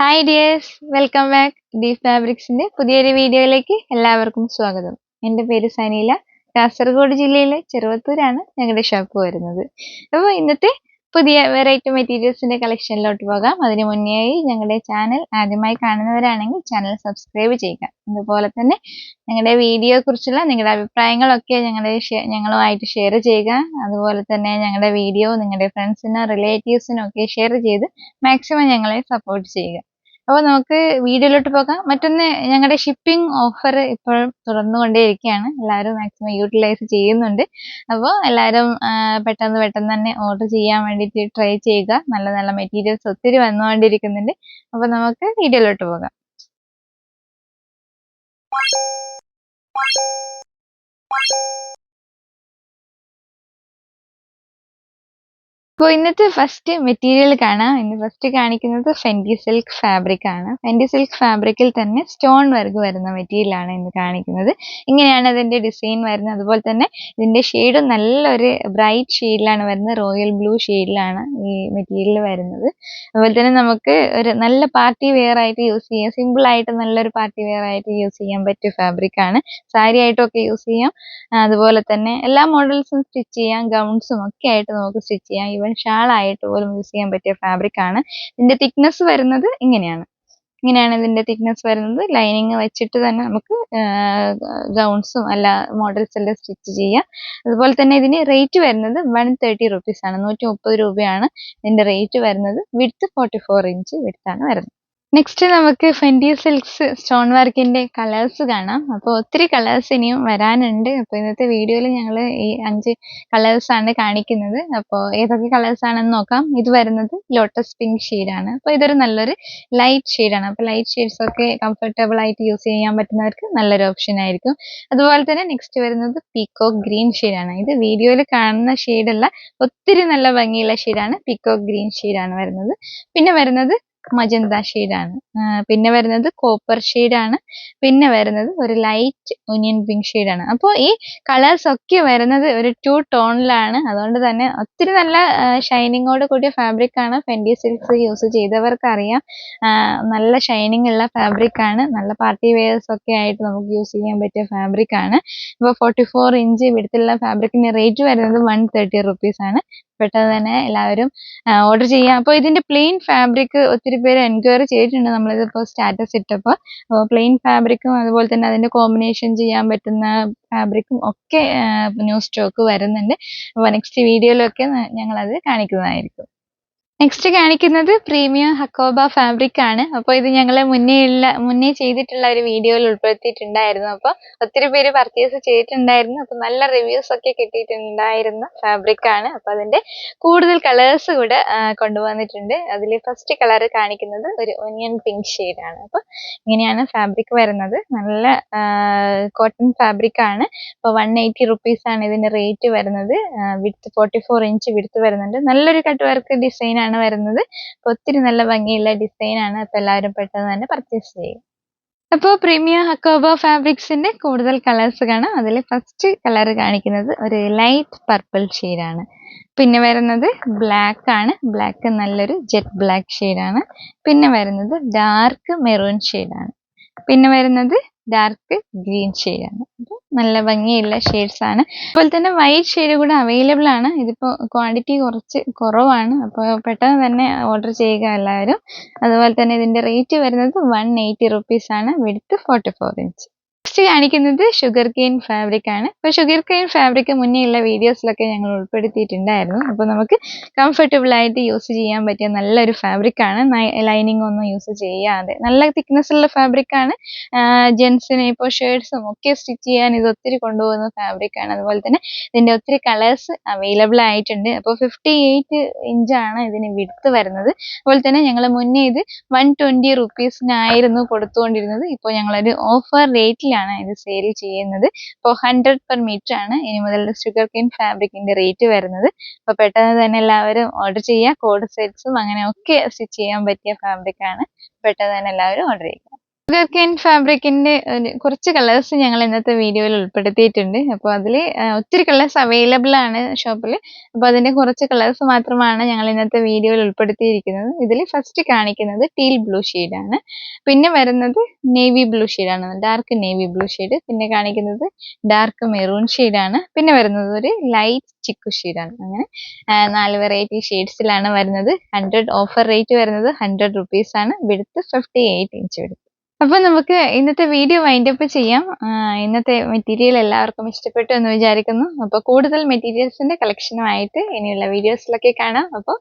Hi dears welcome back D ഫാബ്രിക്സിന്റെ പുതിയൊരു വീഡിയോയിലേക്ക് എല്ലാവർക്കും സ്വാഗതം. എന്റെ പേര് സനീല. കാസർഗോഡ് ജില്ലയിലെ ചെറുവത്തൂരാണ് ഞങ്ങളുടെ ഷോപ്പ് വരുന്നത്. അപ്പോൾ ഇന്നത്തെ പുതിയ വെറൈറ്റി മെറ്റീരിയൽസിന്റെ കളക്ഷനിലോട്ട് പോകാം. അതിന് മുന്നേയായി ഞങ്ങളുടെ ചാനൽ ആദ്യമായി കാണുന്നവരാണെങ്കിൽ ചാനൽ സബ്സ്ക്രൈബ് ചെയ്യുക. അതുപോലെ തന്നെ ഞങ്ങളുടെ വീഡിയോയെ കുറിച്ചുള്ള നിങ്ങളുടെ അഭിപ്രായങ്ങളൊക്കെ ഞങ്ങളുടെ ഞങ്ങളുമായിട്ട് ഷെയർ ചെയ്യുക. അതുപോലെ തന്നെ ഞങ്ങളുടെ വീഡിയോ നിങ്ങളുടെ ഫ്രണ്ട്സിനും റിലേറ്റീവ്സിനും ഒക്കെ ഷെയർ ചെയ്ത് മാക്സിമം ഞങ്ങളെ സപ്പോർട്ട് ചെയ്യുക. അപ്പോൾ നമുക്ക് വീഡിയോയിലോട്ട് പോകാം. മറ്റൊന്ന് ഞങ്ങളുടെ ഷിപ്പിംഗ് ഓഫർ ഇപ്പോഴും തുറന്നുകൊണ്ടേയിരിക്കുകയാണ് എല്ലാവരും മാക്സിമം യൂട്ടിലൈസ് ചെയ്യുന്നുണ്ട്. അപ്പോൾ എല്ലാവരും പെട്ടെന്ന് പെട്ടെന്ന് തന്നെ ഓർഡർ ചെയ്യാൻ വേണ്ടിയിട്ട് ട്രൈ ചെയ്യുക. നല്ല നല്ല മെറ്റീരിയൽസ് ഒത്തിരി വന്നുകൊണ്ടിരിക്കുന്നുണ്ട്. അപ്പോൾ നമുക്ക് വീഡിയോയിലോട്ട് പോകാം. അപ്പോൾ ഇന്നത്തെ ഫസ്റ്റ് മെറ്റീരിയൽ കാണാം. ഇന്ന് ഫസ്റ്റ് കാണിക്കുന്നത് ഫെൻഡി സിൽക്ക് ഫാബ്രിക് ആണ്. ഫെൻഡി സിൽക്ക് ഫാബ്രിക്കിൽ തന്നെ സ്റ്റോൺ വർക്ക് വരുന്ന മെറ്റീരിയൽ ആണ് ഇന്ന് കാണിക്കുന്നത്. ഇങ്ങനെയാണ് അതിന്റെ ഡിസൈൻ വരുന്നത്. അതുപോലെ തന്നെ ഇതിന്റെ ഷെയ്ഡ് നല്ലൊരു ബ്രൈറ്റ് ഷെയ്ഡിലാണ് വരുന്നത്. റോയൽ ബ്ലൂ ഷെയ്ഡിലാണ് ഈ മെറ്റീരിയൽ വരുന്നത്. അതുപോലെ തന്നെ നമുക്ക് ഒരു നല്ല പാർട്ടി വെയർ ആയിട്ട് യൂസ് ചെയ്യാം. സിമ്പിൾ ആയിട്ട് നല്ലൊരു പാർട്ടി വെയർ ആയിട്ട് യൂസ് ചെയ്യാൻ പറ്റിയ ഫാബ്രിക് ആണ്. സാരി ആയിട്ടൊക്കെ യൂസ് ചെയ്യാം. അതുപോലെ തന്നെ എല്ലാ മോഡൽസും സ്റ്റിച്ച് ചെയ്യാം. ഗൗൺസും ഒക്കെ ആയിട്ട് നമുക്ക് സ്റ്റിച്ച് ചെയ്യാം. ഈവൻ ഷാൾ ആയിട്ട് പോലും യൂസ് ചെയ്യാൻ പറ്റിയ ഫാബ്രിക് ആണ്. ഇതിന്റെ തിക്നെസ് വരുന്നത് ഇങ്ങനെയാണ്. ഇങ്ങനെയാണ് ഇതിന്റെ തിക്നെസ് വരുന്നത്. ലൈനിങ് വെച്ചിട്ട് തന്നെ നമുക്ക് ഗൗൺസും അല്ല മോഡൽസ് എല്ലാം സ്റ്റിച്ച് ചെയ്യാം. അതുപോലെ തന്നെ ഇതിന് റേറ്റ് വരുന്നത് വൺ തേർട്ടി റുപ്പീസ് ആണ്. നൂറ്റി മുപ്പത് രൂപയാണ് ഇതിന്റെ റേറ്റ് വരുന്നത്. വിഡ്ത്ത് ഫോർട്ടി ഫോർ ഇഞ്ച് വിഡ്ത്താണ് വരുന്നത്. നെക്സ്റ്റ് നമുക്ക് ഫെൻഡി സിൽക്സ് സ്റ്റോൺ വർക്കിന്റെ കളേഴ്സ് കാണാം. അപ്പോൾ ഒത്തിരി കളേഴ്സ് ഇനിയും വരാനുണ്ട്. അപ്പോൾ ഇന്നത്തെ വീഡിയോയിൽ ഞങ്ങൾ ഈ അഞ്ച് കളേഴ്സാണ് കാണിക്കുന്നത്. അപ്പോൾ ഏതൊക്കെ കളേഴ്സ് ആണെന്ന് നോക്കാം. ഇത് വരുന്നത് ലോട്ടസ് പിങ്ക് ഷെയ്ഡാണ് അപ്പോൾ ഇതൊരു നല്ലൊരു ലൈറ്റ് ഷെയ്ഡാണ് അപ്പോൾ ലൈറ്റ് ഷെയ്ഡ്സ് ഒക്കെ കംഫർട്ടബിൾ ആയിട്ട് യൂസ് ചെയ്യാൻ പറ്റുന്നവർക്ക് നല്ലൊരു ഓപ്ഷൻ ആയിരിക്കും. അതുപോലെ തന്നെ നെക്സ്റ്റ് വരുന്നത് പീക്കോക്ക് ഗ്രീൻ ഷെയ്ഡാണ് ഇത് വീഡിയോയിൽ കാണുന്ന ഷെയ്ഡല്ല ഒത്തിരി നല്ല ഭംഗിയുള്ള ഷെയ്ഡാണ് പീക്കോക്ക് ഗ്രീൻ ഷെയ്ഡാണ് വരുന്നത്. പിന്നെ വരുന്നത് മജന്ത ഷെയ്ഡാണ്. പിന്നെ വരുന്നത് കോപ്പർ ഷെയ്ഡാണ്. പിന്നെ വരുന്നത് ഒരു ലൈറ്റ് ഒനിയൻ പിങ്ക് ഷെയ്ഡാണ്. അപ്പോൾ ഈ കളേഴ്സ് ഒക്കെ വരുന്നത് ഒരു ടു ടോണിലാണ് അതുകൊണ്ട് തന്നെ ഒത്തിരി നല്ല ഷൈനിങ്ങോട് കൂടിയ ഫാബ്രിക് ആണ്. ഫെൻഡി സിൽക്സ് യൂസ് ചെയ്തവർക്ക് അറിയാം നല്ല ഷൈനിങ് ഉള്ള ഫാബ്രിക് ആണ്. നല്ല പാർട്ടി വെയേഴ്സ് ഒക്കെ ആയിട്ട് നമുക്ക് യൂസ് ചെയ്യാൻ പറ്റിയ ഫാബ്രിക് ആണ്. ഇപ്പോൾ ഫോർട്ടി ഫോർ ഇഞ്ച് വിടുത്തുള്ള ഫാബ്രിക്കിന് റേറ്റ് വരുന്നത് വൺ തേർട്ടി റുപ്പീസ് ആണ്. പെട്ടെന്ന് തന്നെ എല്ലാവരും ഓർഡർ ചെയ്യാം. അപ്പോൾ ഇതിന്റെ പ്ലെയിൻ ഫാബ്രിക് ഒത്തിരി പേര് എൻക്വയറി ചെയ്തിട്ടുണ്ട്. നമ്മളിതിപ്പോൾ സ്റ്റാറ്റസ് ഇട്ടപ്പോൾ അപ്പോൾ പ്ലെയിൻ ഫാബ്രിക്കും അതുപോലെ തന്നെ അതിന്റെ കോമ്പിനേഷൻ ചെയ്യാൻ പറ്റുന്ന ഫാബ്രിക്കും ഒക്കെ ന്യൂ സ്റ്റോക്ക് വരുന്നുണ്ട്. അപ്പോൾ നെക്സ്റ്റ് വീഡിയോയിലൊക്കെ ഞങ്ങളത് കാണിക്കുന്നതായിരിക്കും. നെക്സ്റ്റ് കാണിക്കുന്നത് പ്രീമിയം ഹക്കോബ ഫാബ്രിക് ആണ്. അപ്പോൾ ഇത് ഞങ്ങൾ മുന്നേ ഉള്ള മുന്നേ ചെയ്തിട്ടുള്ള ഒരു വീഡിയോയിൽ ഉൾപ്പെടുത്തിയിട്ടുണ്ടായിരുന്നു. അപ്പോൾ ഒത്തിരി പേര് പർച്ചേസ് ചെയ്തിട്ടുണ്ടായിരുന്നു. അപ്പോൾ നല്ല റിവ്യൂസ് ഒക്കെ കിട്ടിയിട്ടുണ്ടായിരുന്ന ഫാബ്രിക് ആണ്. അപ്പോൾ അതിന്റെ കൂടുതൽ കളേഴ്സ് കൂടെ കൊണ്ടുവന്നിട്ടുണ്ട്. അതിൽ ഫസ്റ്റ് കളർ കാണിക്കുന്നത് ഒരു ഒനിയൻ പിങ്ക് ആണ്. അപ്പോൾ ഇങ്ങനെയാണ് ഫാബ്രിക് വരുന്നത്. നല്ല കോട്ടൺ ഫാബ്രിക് ആണ്. അപ്പോൾ വൺ എയ്റ്റി റുപ്പീസ് ആണ് ഇതിന്റെ റേറ്റ് വരുന്നത്. വിടുത്ത് ഫോർട്ടി ഫോർ ഇഞ്ച് വിടുത്ത് വരുന്നുണ്ട്. നല്ലൊരു കട്ട് വർക്ക് ഡിസൈൻ ആണ് വരുന്നത്. അപ്പോൾ ഒത്തിരി നല്ല ഭംഗിയുള്ള ഡിസൈൻ ആണ് അപ്പോൾ എല്ലാവരും പെട്ടെന്ന് തന്നെ പർച്ചേസ് ചെയ്യും. അപ്പോൾ പ്രീമിയം ഹക്കോബ ഫാബ്രിക്സിന്റെ കൂടുതൽ കളേഴ്സ് കാണാം. അതിൽ ഫസ്റ്റ് കളർ കാണിക്കുന്നത് ഒരു ലൈറ്റ് പർപ്പിൾ ആണ്. പിന്നെ വരുന്നത് ബ്ലാക്ക് ആണ്. ബ്ലാക്ക് നല്ലൊരു ജെറ്റ് ബ്ലാക്ക് ആണ്. പിന്നെ വരുന്നത് ഡാർക്ക് മെറൂൺ ആണ്. പിന്നെ വരുന്നത് ഡാർക്ക് ഗ്രീൻ ആണ്. അപ്പോൾ നല്ല ഭംഗിയുള്ള ഷെയ്ഡ്സ് ആണ്. അതുപോലെ തന്നെ വൈറ്റ് ഷെയ്ഡ് കൂടെ അവൈലബിൾ ആണ്. ഇതിപ്പോൾ ക്വാണ്ടിറ്റി കുറച്ച് കുറവാണ്. അപ്പോൾ പെട്ടെന്ന് തന്നെ ഓർഡർ ചെയ്യുക എല്ലാവരും. അതുപോലെ തന്നെ ഇതിന്റെ റേറ്റ് വരുന്നത് വൺ എയ്റ്റി റുപ്പീസ് ആണ്. വിടുത്ത് ഫോർട്ടി ഫോർ ഇഞ്ച് നെക്സ്റ്റ് കാണിക്കുന്നത് ഷുഗർ കെയിൻ ഫാബ്രിക് ആണ്. അപ്പോൾ ഷുഗർ കെയിൻ ഫാബ്രിക് മുന്നേ ഉള്ള വീഡിയോസിലൊക്കെ ഞങ്ങൾ ഉൾപ്പെടുത്തിയിട്ടുണ്ടായിരുന്നു. അപ്പോൾ നമുക്ക് കംഫർട്ടബിൾ ആയിട്ട് യൂസ് ചെയ്യാൻ പറ്റിയ നല്ലൊരു ഫാബ്രിക് ആണ്. ലൈനിങ് ഒന്നും യൂസ് ചെയ്യാതെ. നല്ല തിക്നെസ് ഉള്ള ഫാബ്രിക് ആണ്. ജെൻസിന് ഇപ്പോൾ ഷർട്ട്സും ഒക്കെ സ്റ്റിച്ച് ചെയ്യാൻ ഇത് ഒത്തിരി കൊണ്ടുപോകുന്ന ഫാബ്രിക് ആണ്. അതുപോലെ തന്നെ ഇതിന്റെ ഒത്തിരി കളേഴ്സ് അവൈലബിൾ ആയിട്ടുണ്ട്. അപ്പോൾ ഫിഫ്റ്റി എയ്റ്റ് ഇഞ്ചാണ് ഇതിന് വിടുത്ത് വരുന്നത്. അതുപോലെ തന്നെ ഞങ്ങൾ മുന്നേ ഇത് വൺ ട്വന്റി റുപ്പീസിനായിരുന്നു കൊടുത്തുകൊണ്ടിരുന്നത്. ഇപ്പോൾ ഞങ്ങളൊരു ഓഫർ റേറ്റിലാണ് ഇത് സെയിൽ ചെയ്യുന്നത്. അപ്പോൾ ഹൺഡ്രഡ് പെർ മീറ്റർ ആണ് ഇനി മുതൽ ഷുഗർ കെയിൻ ഫാബ്രിക്കിന്റെ റേറ്റ് വരുന്നത്. അപ്പോൾ പെട്ടെന്ന് തന്നെ എല്ലാവരും ഓർഡർ ചെയ്യുക. കോഡ് സെറ്റ്സും അങ്ങനെ ഒക്കെ സ്റ്റിച്ച് ചെയ്യാൻ പറ്റിയ ഫാബ്രിക് ആണ്. പെട്ടെന്ന് തന്നെ എല്ലാവരും ഓർഡർ ചെയ്യുക. ഗർക്കൻ ഫാബ്രിക്കിന്റെ കുറച്ച് കളേഴ്സ് ഞങ്ങൾ ഇന്നത്തെ വീഡിയോയിൽ ഉൾപ്പെടുത്തിയിട്ടുണ്ട്. അപ്പോൾ അതിൽ ഒത്തിരി കളേഴ്സ് അവൈലബിൾ ആണ് ഷോപ്പിൽ അപ്പോൾ അതിന്റെ കുറച്ച് കളേഴ്സ് മാത്രമാണ് ഞങ്ങൾ ഇന്നത്തെ വീഡിയോയിൽ ഉൾപ്പെടുത്തിയിരിക്കുന്നത്. ഇതിൽ ഫസ്റ്റ് കാണിക്കുന്നത് ടീൽ ബ്ലൂ ആണ്. പിന്നെ വരുന്നത് നേവി ബ്ലൂ ആണ്. ഡാർക്ക് നേവി ബ്ലൂ ഷെയ്ഡ് പിന്നെ കാണിക്കുന്നത് ഡാർക്ക് മെറൂൺ ആണ്. പിന്നെ വരുന്നത് ഒരു ലൈറ്റ് ചിക്കു ആണ്. അങ്ങനെ നാല് വെറൈറ്റി ഷെയ്ഡ്സിലാണ് വരുന്നത്. ഹൺഡ്രഡ് ഓഫർ റേറ്റ് വരുന്നത് ഹൺഡ്രഡ് റുപ്പീസ് ആണ്. വിടുത്ത് ഫിഫ്റ്റി എയ്റ്റ് ഇഞ്ച് വിടുത്ത്. അപ്പൊ നമുക്ക് ഇന്നത്തെ വീഡിയോ വൈൻഡപ്പ് ചെയ്യാം. ഇന്നത്തെ മെറ്റീരിയൽ എല്ലാവർക്കും ഇഷ്ടപ്പെട്ടു എന്ന് വിചാരിക്കുന്നു. അപ്പോൾ കൂടുതൽ മെറ്റീരിയൽസിന്റെ കളക്ഷനുമായിട്ട് ഇനിയുള്ള വീഡിയോസിലൊക്കെ കാണാം. അപ്പോൾ